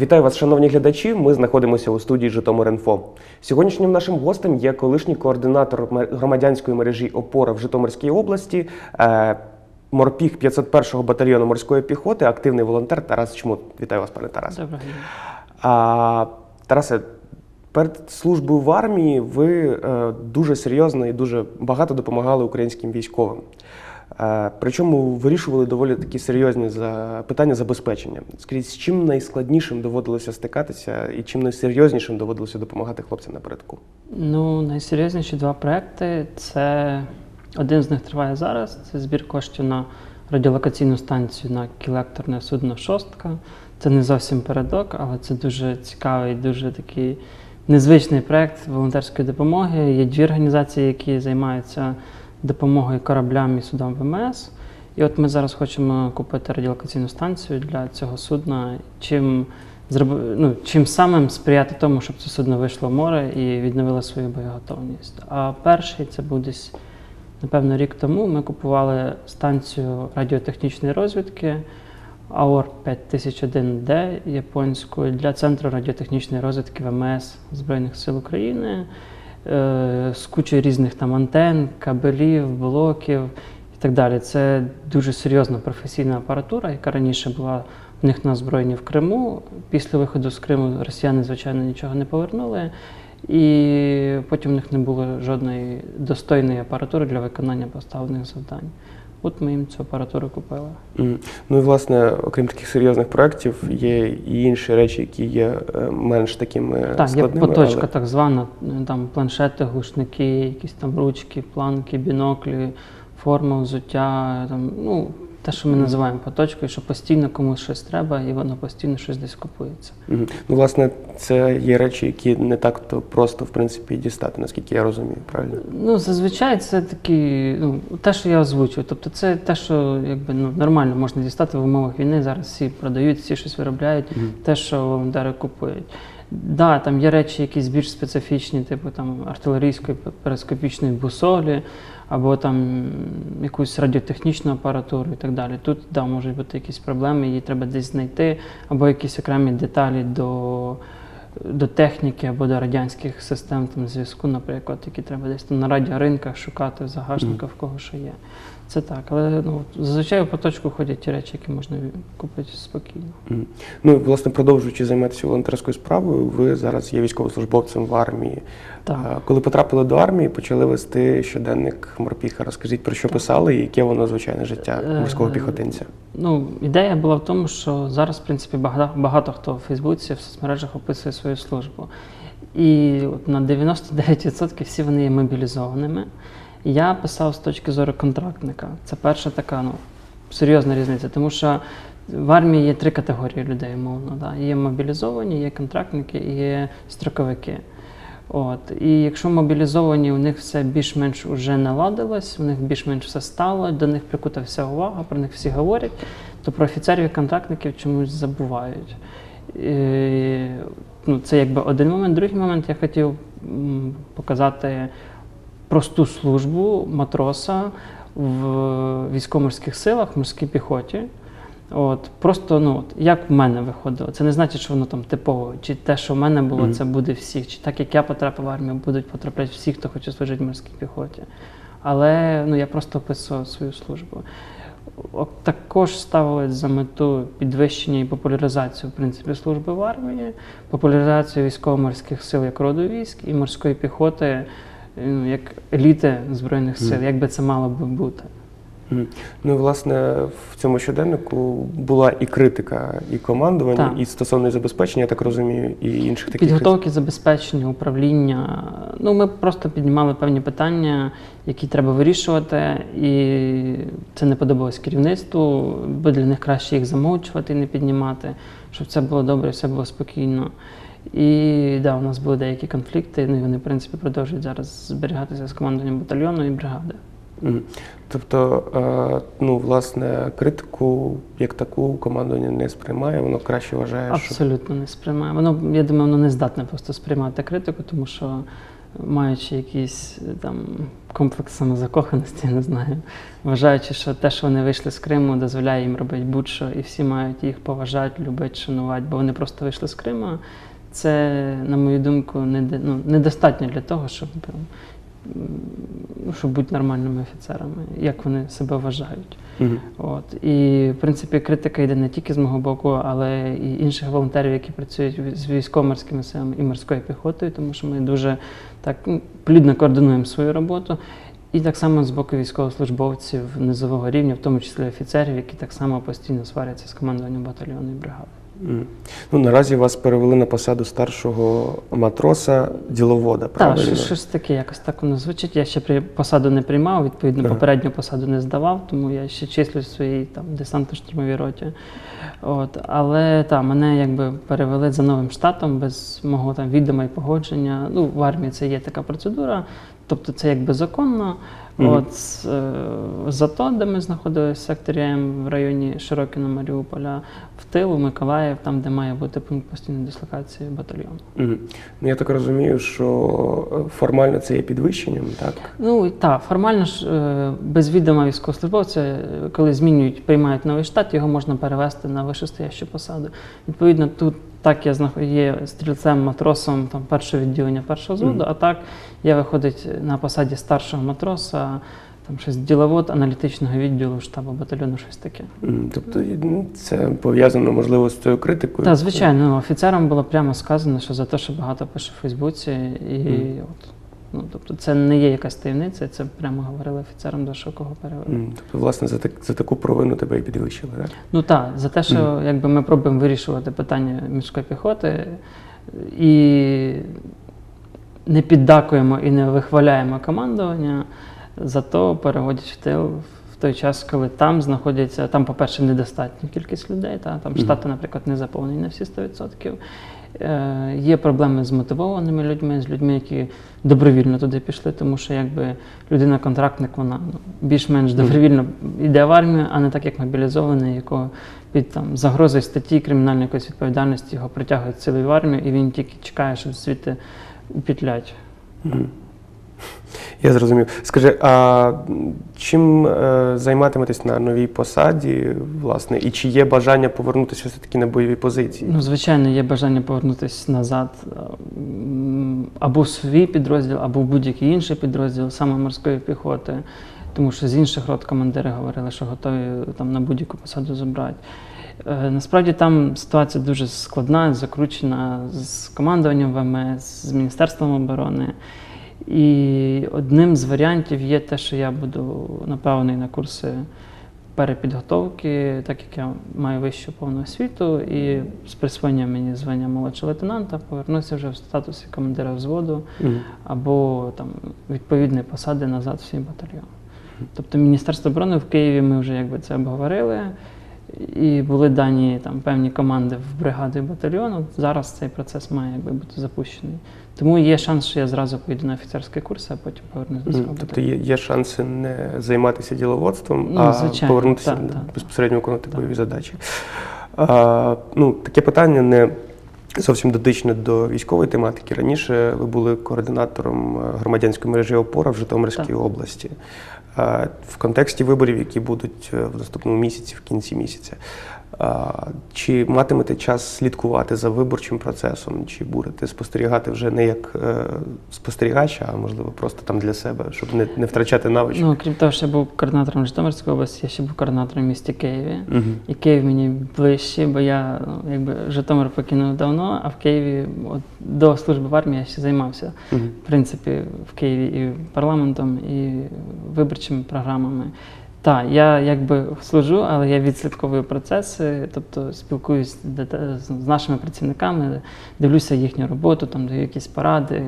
Вітаю вас, шановні глядачі. Ми знаходимося у студії Житомир.Інфо. Сьогоднішнім нашим гостем є колишній координатор громадянської мережі ОПОРА в Житомирській області, е, морпіг 501-го батальйону морської піхоти, активний волонтер Тарас Чмут. Вітаю вас, пане Тарасе. Доброго дня. Тарасе, перед службою в армії ви е, дуже серйозно і дуже багато допомагали українським військовим. Е, причому вирішували доволі такі серйозні питання забезпечення. Скажіть, з чим найскладнішим доводилося стикатися і чим найсерйознішим доводилося допомагати хлопцям напередку? Ну, найсерйозніші два проекти це один з них триває зараз. Це збір коштів на радіолокаційну станцію на кілекторне судно Шостка. Це не зовсім передок, але це дуже цікавий, дуже такий незвичний проект волонтерської допомоги. Є дві організації, які займаються допомогою кораблям і судам ВМС. І от ми зараз хочемо купити радіолокаційну станцію для цього судна. Чим ну, чим самим сприяти тому, щоб це судно вийшло в море і відновило свою боєготовність. А перший це був десь, напевно, рік тому. Ми купували станцію радіотехнічної розвідки АОР 5001D японською для Центру радіотехнічної розвідки ВМС Збройних сил України з кучою різних там антен, кабелів, блоків і так далі. Це дуже серйозна професійна апаратура, яка раніше була в них на озброєнні в Криму. Після виходу з Криму росіяни, звичайно, нічого не повернули. І потім в них не було жодної достойної апаратури для виконання поставлених завдань. От ми їм цю апаратуру купили. Mm. Ну і власне, окрім таких серйозних проєктів, є і інші речі, які є е, менш такими Так, є поточка але- так звана, е, там планшети, глушники, якісь там ручки, планки, біноклі, форма взуття, там, ну, те, що ми називаємо поточкою, що постійно комусь щось треба, і воно постійно щось десь купується. Мгм. Ну, власне, це є речі, які не так то просто в принципі дістати, наскільки я розумію, правильно? Ну, зазвичай це такі, ну, те, що я озвучив. Тобто це те, що якби ну, нормально можна дістати в умовах війни. Зараз всі продають, всі щось виробляють, Мгм. те, що волонтери купують. Да, там є речі, якісь більш специфічні, типу там артилерійської перископічної бусолі, або там якусь радіотехнічну апаратуру і так далі. Тут да, можуть бути якісь проблеми, її треба десь знайти, або якісь окремі деталі до, до техніки або до радянських систем там, зв'язку, наприклад, які треба десь там на радіоринках шукати в загашниках, в кого що є. Це так, але ну, зазвичай у поточку ходять ті речі, які можна купити спокійно. Мгм. Ну, і, власне, продовжуючи займатися волонтерською справою, ви зараз є військовослужбовцем в армії. Так. Коли потрапили до армії, почали вести щоденник морпіха. Розкажіть про що писали і яке воно звичайне життя Е, морського піхотинця? Ну, ідея була в тому, що зараз, в принципі, багато, багато хто в Фейсбуці, в соцмережах описує свою службу. І от на 99% всі вони є мобілізованими. Я писав з точки зору контрактника. Це перша така ну, серйозна різниця, тому що в армії є три категорії людей, умовно. Да. Є мобілізовані, є контрактники і є строковики. От. І якщо мобілізовані, у них все більш-менш уже наладилось, у них більш-менш все стало, до них прикута вся увага, про них всі говорять, то про офіцерів і контрактників чомусь забувають. І, ну, це якби один момент. Другий момент я хотів показати просту службу матроса в військово-морських силах, в морській піхоті. От, просто ну, от, як в мене виходило. Це не значить, що воно там типово, чи те, що в мене було, Мгм. це буде всіх, чи так як я потрапив в армію, будуть потрапляти всі, хто хоче служити в морській піхоті. Але ну, я просто описував свою службу. Також ставилось за мету підвищення і популяризацію в принципі, служби в армії, популяризацію військово-морських сил як роду військ і морської піхоти ну, як еліти Збройних сил, як би це мало би бути. Ну, власне, в цьому щоденнику була і критика, і командування, Так. і стосовно забезпечення, я так розумію, і інших таких. Підготовки, забезпечення, управління. Ну, ми просто піднімали певні питання, які треба вирішувати, і це не подобалось керівництву, бо для них краще їх замовчувати і не піднімати, щоб це було добре, все було спокійно. І да, у нас були деякі конфлікти, ну і вони, в принципі, продовжують зараз зберігатися з командуванням батальйону і бригади. Мгм. Тобто, е, ну, власне, критику як таку командування не сприймає, воно краще вважає, що Абсолютно не сприймає. Воно, я думаю, воно не здатне просто сприймати критику, тому що маючи якийсь е, там комплекс самозакоханості, не знаю, вважаючи, що те, що вони вийшли з Криму, дозволяє їм робити будь-що, і всі мають їх поважати, любити, шанувати, бо вони просто вийшли з Криму. Це, на мою думку, ну, недостатньо для того, щоб, щоб бути нормальними офіцерами, як вони себе вважають. Мгм. От. І, в принципі, критика йде не тільки з мого боку, але і інших волонтерів, які працюють з військово-морськими силами і морською піхотою, тому що ми дуже так плідно координуємо свою роботу. І так само з боку військовослужбовців низового рівня, в тому числі офіцерів, які так само постійно сваряться з командуванням батальйону і бригади. Ну, наразі вас перевели на посаду старшого матроса діловода, Так, правильно? щось, щось таке, якось так воно звучить. Я ще при посаду не приймав, відповідно, Ага. попередню посаду не здавав, тому я ще числюсь в своїй там десантно-штурмовій роті. От, але та, мене якби перевели за новим штатом без мого там відома і погодження. Ну, в армії це є така процедура, тобто це якби законно. Мгм. От е, зато, де ми знаходилися в секторі М в районі Широкіно Маріуполя, в тилу Миколаїв, там, де має бути пункт постійної дислокації батальйону. Мгм. Ну, я так розумію, що е, формально це є підвищенням, так? Ну так, формально ж е, без відома військовослужбовця, коли змінюють, приймають новий штат, його можна перевести на вищестоящу посаду. Відповідно, тут так я є стрільцем, матросом там, першого відділення першого зводу, mm. а так я виходить на посаді старшого матроса, там щось діловод аналітичного відділу штабу батальйону, щось таке. Mm. Тобто ну, це пов'язано, можливо, з цією критикою. Так, звичайно, ну, офіцерам було прямо сказано, що за те, що багато пише в Фейсбуці, і mm. от. Ну, тобто це не є якась таємниця, це прямо говорили офіцерам, до що кого перевели. М, Тобто, власне, за, так, за таку провину тебе і підвищили, так? Ну так, за те, що Мгм. якби ми пробуємо вирішувати питання міської піхоти і не піддакуємо і не вихваляємо командування, зато переводять в тил в той час, коли там знаходяться, там, по-перше, недостатня кількість людей, та, там штати, наприклад, не заповнені на всі 100%. Е, є проблеми з мотивованими людьми, з людьми, які добровільно туди пішли, тому що якби людина-контрактник, вона ну, більш-менш добровільно йде в армію, а не так, як мобілізований, якого під там загрозою статті кримінальної якоїсь відповідальності його притягують силою в армію, і він тільки чекає, щоб звідти упітлять. Я зрозумів. Скажи, а чим е, займатиметесь на новій посаді, власне, і чи є бажання повернутися все-таки на бойові позиції? Ну, звичайно, є бажання повернутися назад або в свій підрозділ, або в будь-який інший підрозділ саме морської піхоти. Тому що з інших рот командири говорили, що готові там на будь-яку посаду забрати. Е, Насправді там ситуація дуже складна, закручена з командуванням ВМС, з Міністерством оборони. І одним з варіантів є те, що я буду направлений на курси перепідготовки, так як я маю вищу повну освіту, і з присвоєнням мені звання молодшого лейтенанта повернуся вже в статусі командира взводу або там відповідної посади назад в свій батальйон. Тобто Міністерство оборони в Києві ми вже якби це обговорили, і були дані там певні команди в бригаду і батальйону. Зараз цей процес має якби бути запущений. Тому є шанс, що я зразу поїду на офіцерський курс, а потім повернусь до свого Тобто є, є шанси не займатися діловодством, Ну, а звичайно, повернутися та, та, безпосередньо виконувати та. бойові задачі. А, ну, таке питання не зовсім дотичне до військової тематики. Раніше ви були координатором е, громадянської мережі опора в Житомирській Так. області. В контексті виборів, які будуть е, в наступному місяці, в кінці місяця. Чи матимете час слідкувати за виборчим процесом, чи будете спостерігати вже не як е, спостерігач, а можливо просто там для себе, щоб не, не втрачати навичок? Ну, крім того, що я був координатором Житомирської області, я ще був координатором в місті Києві. Мгм. І Київ мені ближче, бо я ну, якби Житомир покинув давно, а в Києві от, до служби в армії я ще займався. Мгм. В принципі, в Києві і парламентом, і виборчими програмами. Так, я якби служу, але я відслідковую процеси, тобто спілкуюсь з нашими працівниками, дивлюся їхню роботу, там даю якісь поради,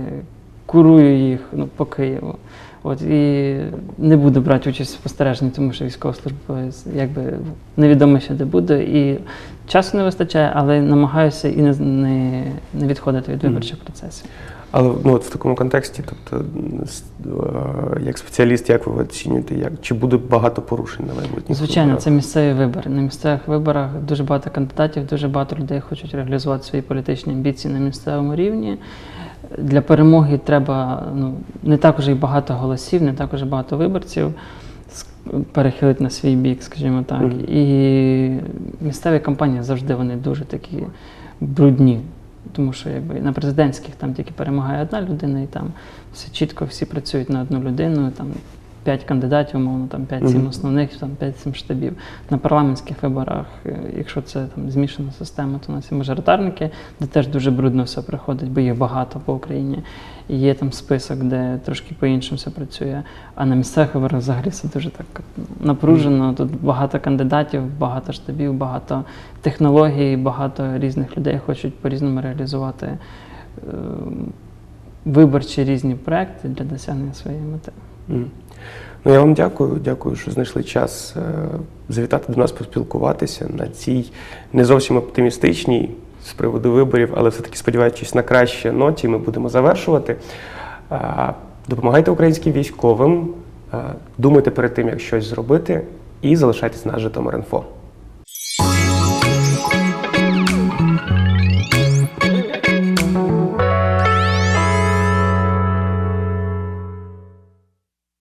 курую їх ну, по Києву. От і не буду брати участь в спостереженні, тому що військовослужбовець якби невідомо ще де буде. І часу не вистачає, але намагаюся і не, не, не відходити від виборчих процесів. Але ну, от в такому контексті, тобто, е, як спеціаліст, як ви оцінюєте, як, чи буде багато порушень на майбутніх Звичайно, це місцеві вибори. На місцевих виборах дуже багато кандидатів, дуже багато людей хочуть реалізувати свої політичні амбіції на місцевому рівні. Для перемоги треба ну, не так уже і багато голосів, не так уже багато виборців перехилити на свій бік, скажімо так. І місцеві кампанії завжди вони дуже такі брудні. Тому що якби на президентських там тільки перемагає одна людина, і там все чітко, всі працюють на одну людину, там п'ять кандидатів, умовно, там 5-7 Мгм. основних, там 5-7 штабів. На парламентських виборах, е, якщо це там змішана система, то у нас є мажоритарники, де теж дуже брудно все приходить, бо їх багато по Україні. І є там список, де трошки по-іншому все працює. А на місцевих виборах взагалі все дуже так напружено. Тут багато кандидатів, багато штабів, багато технологій, багато різних людей хочуть по-різному реалізувати е, виборчі різні проекти для досягнення своєї мети. Ну, я вам дякую. Дякую, що знайшли час е, завітати до нас, поспілкуватися на цій не зовсім оптимістичній з приводу виборів, але все-таки сподіваючись на краще ноті, ми будемо завершувати. Е, Допомагайте українським військовим, е, думайте перед тим, як щось зробити, і залишайтесь на Житомир.Інфо.